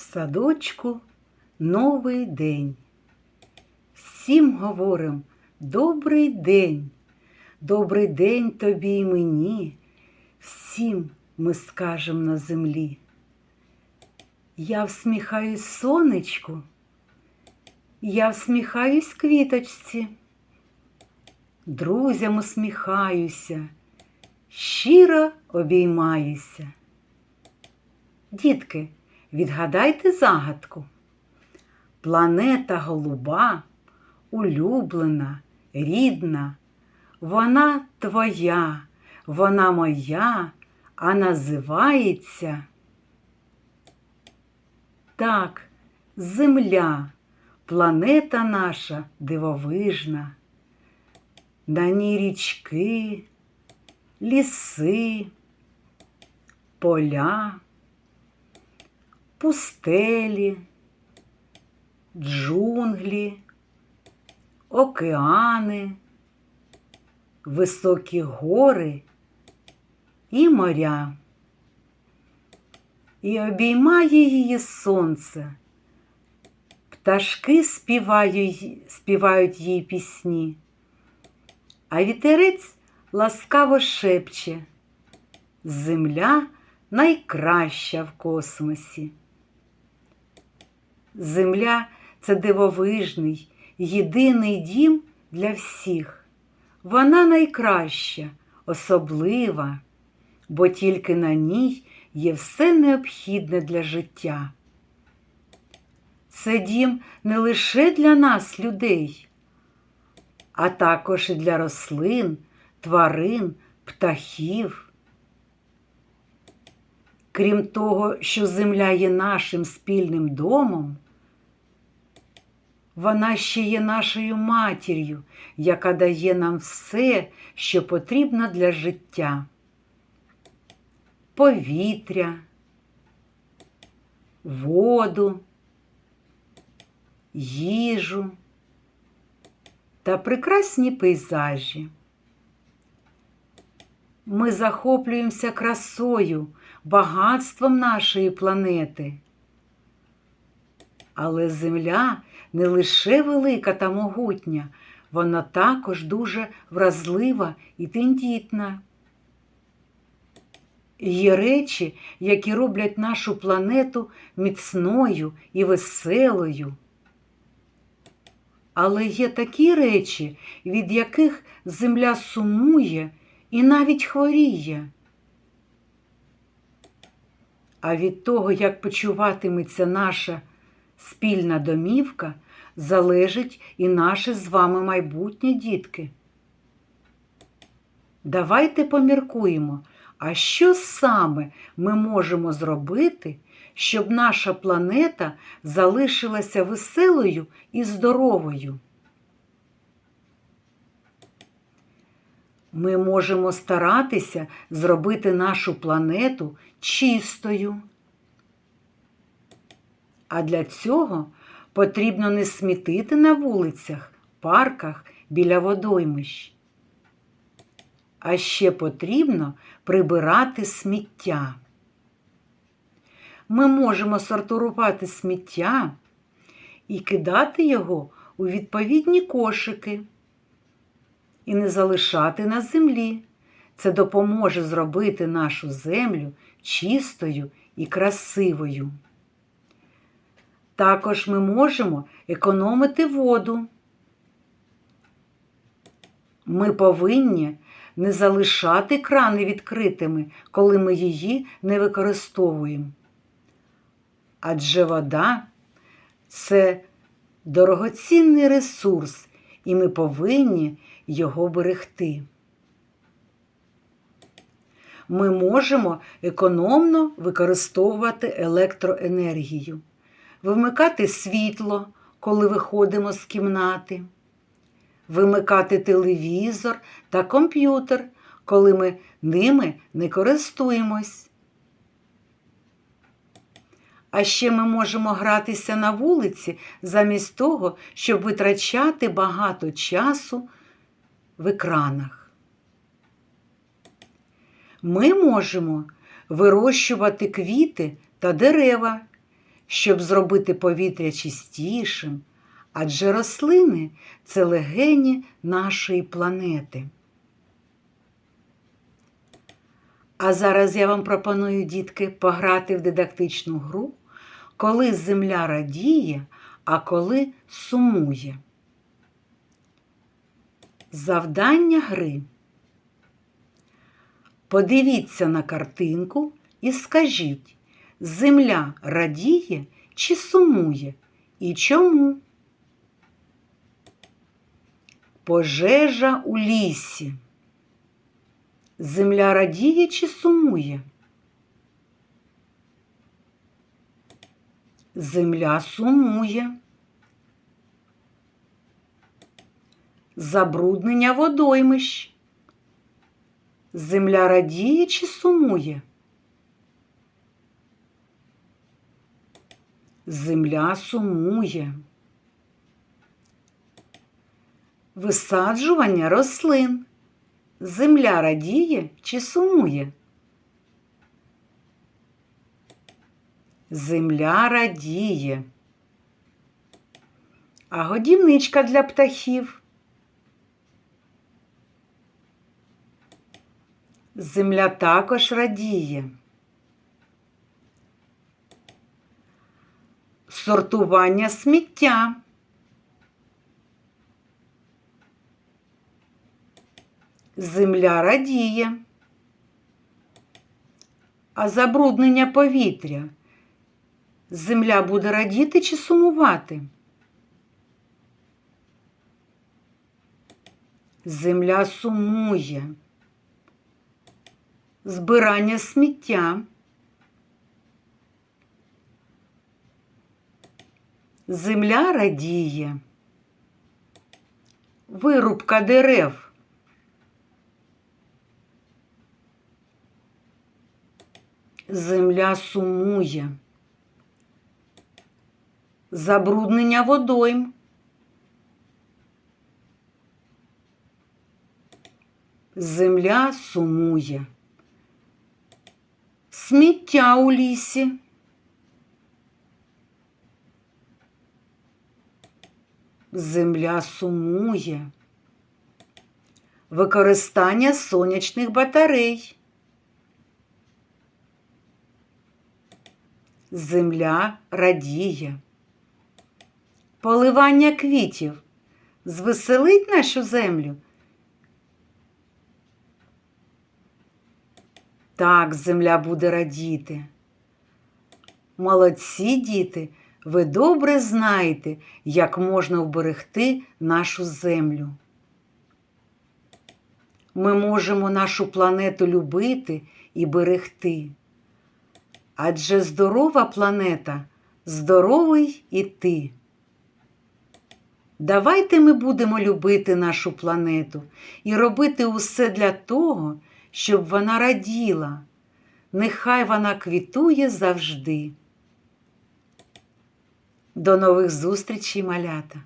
садочку новий день. Всім говорим добрий день, добрий день тобі й мені, всім ми скажем на землі. Я всміхаюсь сонечку, я всміхаюсь квіточці, друзям усміхаюся, щиро обіймаюся. Дітки, відгадайте загадку. Планета голуба, улюблена, рідна, вона твоя, вона моя, а називається. Так, Земля, планета наша дивовижна. На ній річки, ліси, поля, пустелі, джунглі, океани, високі гори і моря. І обіймає її сонце. Пташки співають, їй пісні, а вітерець ласкаво шепче. Земля найкраща в космосі. Земля це дивовижний, єдиний дім для всіх. Вона найкраща, особлива, бо тільки на ній є все необхідне для життя. Це дім не лише для нас, людей, а також і для рослин, тварин, птахів. Крім того, що земля є нашим спільним домом, вона ще є нашою матір'ю, яка дає нам все, що потрібно для життя. Повітря, воду, їжу та прекрасні пейзажі. Ми захоплюємося красою, багатством нашої планети. Але Земля не лише велика та могутня, вона також дуже вразлива і тендітна. Є речі, які роблять нашу планету міцною і веселою. Але є такі речі, від яких земля сумує і навіть хворіє. А від того, як почуватиметься наша спільна домівка, залежить і наше з вами майбутнє дітки. Давайте поміркуємо, а що саме ми можемо зробити, щоб наша планета залишилася веселою і здоровою? Ми можемо старатися зробити нашу планету чистою. А для цього потрібно не смітити на вулицях, парках біля водоймищ. А ще потрібно прибирати сміття. Ми можемо сортувати сміття і кидати його у відповідні кошики і не залишати на землі. Це допоможе зробити нашу землю чистою і красивою. Також ми можемо економити воду. Ми повинні не залишати крани відкритими, коли ми її не використовуємо. Адже вода це дорогоцінний ресурс, і ми повинні його берегти. Ми можемо економно використовувати електроенергію, вимикати світло, коли виходимо з кімнати, вимикати телевізор та комп'ютер, коли ми ними не користуємось. А ще ми можемо гратися на вулиці замість того, щоб витрачати багато часу в екранах. Ми можемо вирощувати квіти та дерева, щоб зробити повітря чистішим, адже рослини це легені нашої планети. А зараз я вам пропоную, дітки, пограти в дидактичну гру, коли земля радіє, а коли сумує. Завдання гри. Подивіться на картинку і скажіть, земля радіє чи сумує? І чому? Пожежа у лісі. Земля радіє чи сумує? Земля сумує. Забруднення водоймищ. Земля радіє чи сумує? Земля сумує. Висаджування рослин. Земля радіє чи сумує? Земля радіє. А годівничка для птахів. Земля також радіє. Сортування сміття. Земля радіє. А забруднення повітря. Земля буде радіти чи сумувати? Земля сумує. Збирання сміття. Земля радіє. Вирубка дерев. Земля сумує. Забруднення водойм. Земля сумує. Сміття у лісі. Земля сумує. Використання сонячних батарей. Земля радіє. Поливання квітів звеселить нашу землю. Так, земля буде радіти. Молодці діти, ви добре знаєте, як можна вберегти нашу землю. Ми можемо нашу планету любити і берегти. Адже здорова планета, здоровий і ти. Давайте ми будемо любити нашу планету і робити усе для того, щоб вона раділа. Нехай вона квітує завжди. До нових зустрічей, малята!